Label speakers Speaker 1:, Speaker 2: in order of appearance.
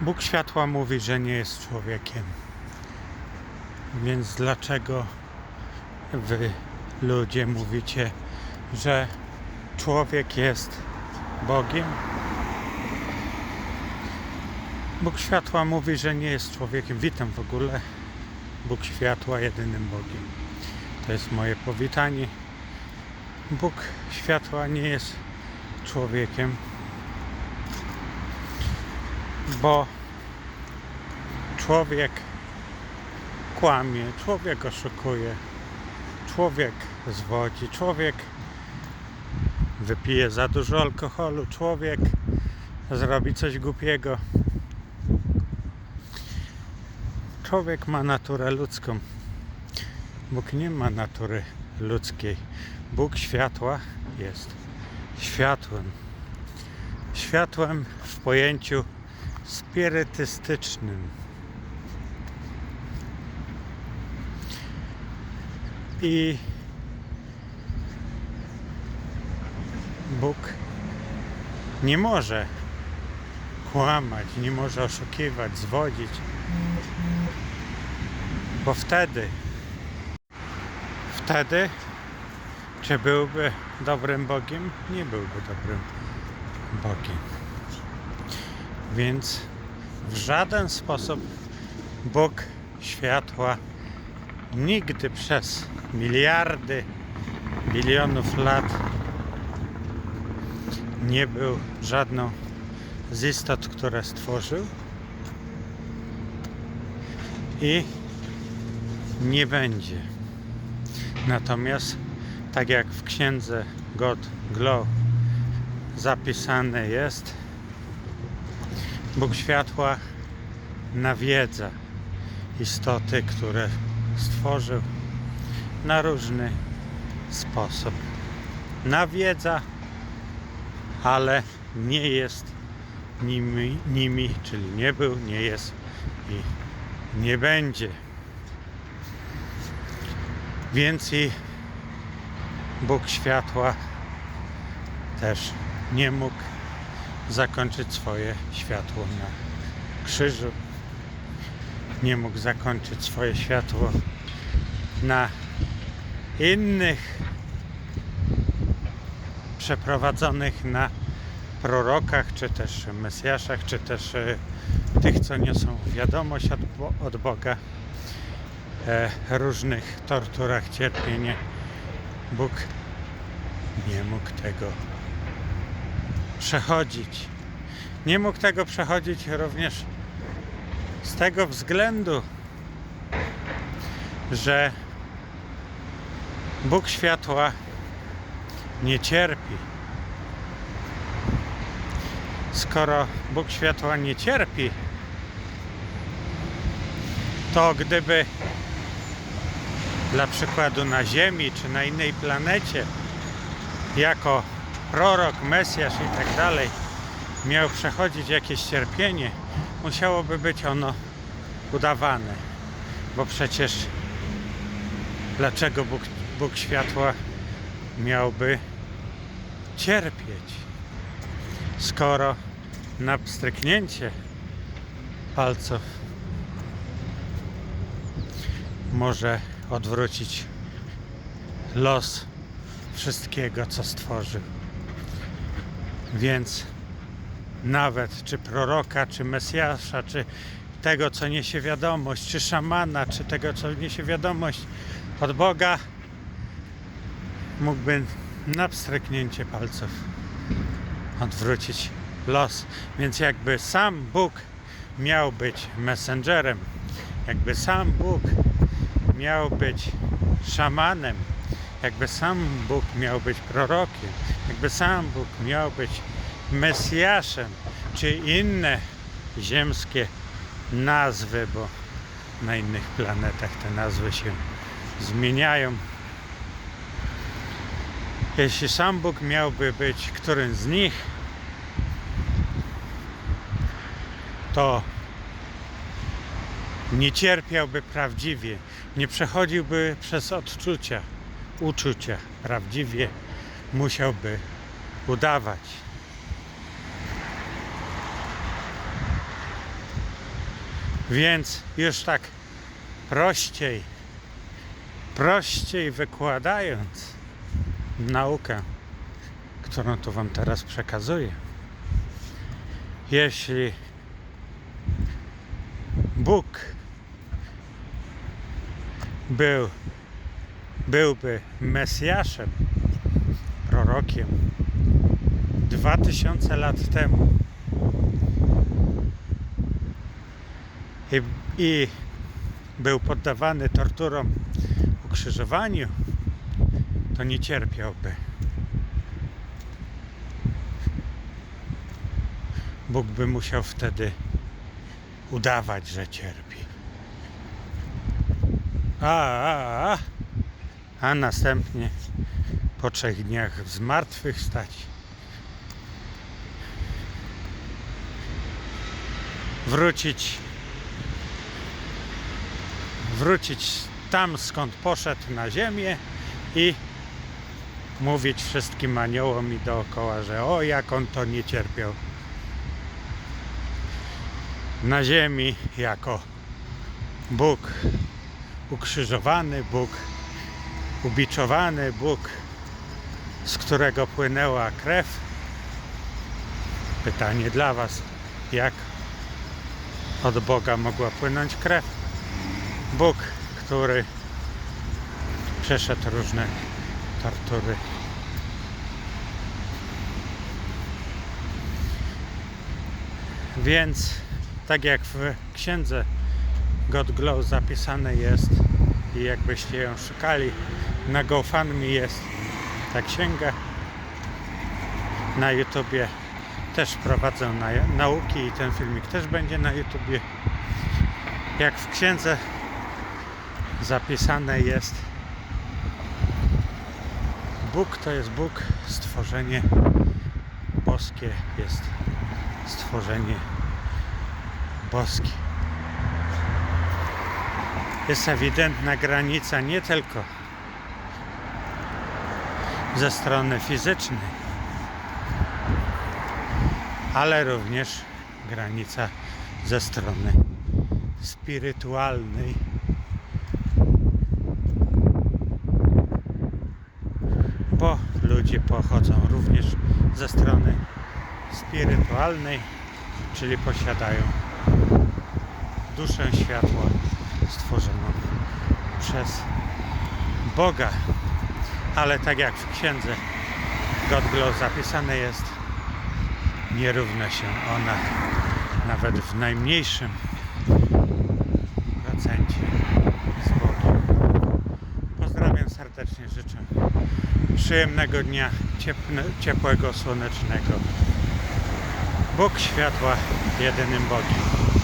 Speaker 1: Bóg światła mówi, że nie jest człowiekiem. Więc dlaczego wy ludzie mówicie, że człowiek jest Bogiem? Bóg światła mówi, że nie jest człowiekiem. Witam w ogóle. Bóg światła jedynym Bogiem. To jest moje powitanie. Bóg światła nie jest człowiekiem, bo człowiek kłamie, człowiek oszukuje, człowiek zwodzi, człowiek wypije za dużo alkoholu, człowiek zrobi coś głupiego. Człowiek ma naturę ludzką. Bóg nie ma natury ludzkiej. Bóg światła jest światłem. Światłem w pojęciu spirytystycznym. I Bóg nie może kłamać, nie może oszukiwać, zwodzić, bo wtedy, wtedy, czy byłby dobrym Bogiem? Nie byłby dobrym Bogiem. Więc w żaden sposób Bóg światła nigdy przez miliardy, bilionów lat nie był żadną z istot, które stworzył i nie będzie. Natomiast, tak jak w księdze God Glow zapisane jest, Bóg światła nawiedza istoty, które stworzył na różny sposób. Nawiedza, ale nie jest nimi, nimi, czyli nie był, nie jest i nie będzie. Więc i Bóg światła też nie mógł zakończyć swoje światło na krzyżu. Nie mógł zakończyć swoje światło na innych przeprowadzonych na prorokach, czy też mesjaszach, czy też e, tych, co niosą wiadomość od, Bo- od Boga, e, różnych torturach, cierpienie. Bóg nie mógł tego przechodzić. Nie mógł tego przechodzić również z tego względu, że Bóg światła nie cierpi. Skoro Bóg światła nie cierpi, to gdyby dla przykładu na Ziemi czy na innej planecie jako prorok, Mesjasz i tak dalej miał przechodzić jakieś cierpienie, musiałoby być ono udawane. Bo przecież dlaczego Bóg, Bóg światła miałby cierpieć, skoro na pstryknięcie palców może odwrócić los wszystkiego, co stworzył. Więc nawet czy proroka, czy Mesjasza, czy tego, co niesie wiadomość, czy szamana, czy tego, co niesie wiadomość od Boga, mógłby na pstryknięcie palców odwrócić los. Więc jakby sam Bóg miał być messengerem, jakby sam Bóg miał być szamanem, jakby sam Bóg miał być prorokiem, jakby sam Bóg miał być Mesjaszem, czy inne ziemskie nazwy, bo na innych planetach te nazwy się zmieniają. Jeśli sam Bóg miałby być którym z nich, to nie cierpiałby prawdziwie, nie przechodziłby przez odczucia, uczucia prawdziwie, musiałby udawać. Więc już tak prościej, prościej wykładając naukę, którą tu Wam teraz przekazuję. Jeśli Bóg był, byłby Mesjaszem, prorokiem dwa tysiące lat temu i, i był poddawany torturom, ukrzyżowaniu, to nie cierpiałby. Bóg by musiał wtedy udawać, że cierpi. A, a, a, a następnie po trzech dniach zmartwychwstać. Wrócić wrócić tam skąd poszedł na ziemię i mówić wszystkim aniołom i dookoła, że o jak on to nie cierpiał na ziemi jako Bóg ukrzyżowany, Bóg ubiczowany, Bóg, z którego płynęła krew. Pytanie dla Was, jak od Boga mogła płynąć krew? Bóg, który przeszedł różne tortury. Więc, tak jak w księdze God Glow zapisane jest i jakbyście ją szukali, na GoFundMe jest ta księga. Na YouTubie też prowadzę na, nauki i ten filmik też będzie na YouTubie. Jak w księdze zapisane jest Bóg to jest Bóg, stworzenie boskie jest stworzenie boskie. Jest ewidentna granica nie tylko ze strony fizycznej, ale również granica ze strony spirytualnej. Bo ludzie pochodzą również ze strony spirytualnej, czyli posiadają duszę światła stworzoną przez Boga. Ale tak jak w księdze God Glow zapisane jest, nie równa się ona nawet w najmniejszym procencie z Bogiem. Pozdrawiam serdecznie, życzę przyjemnego dnia, ciepne, ciepłego, słonecznego. Bóg światła, jedynym Bogiem.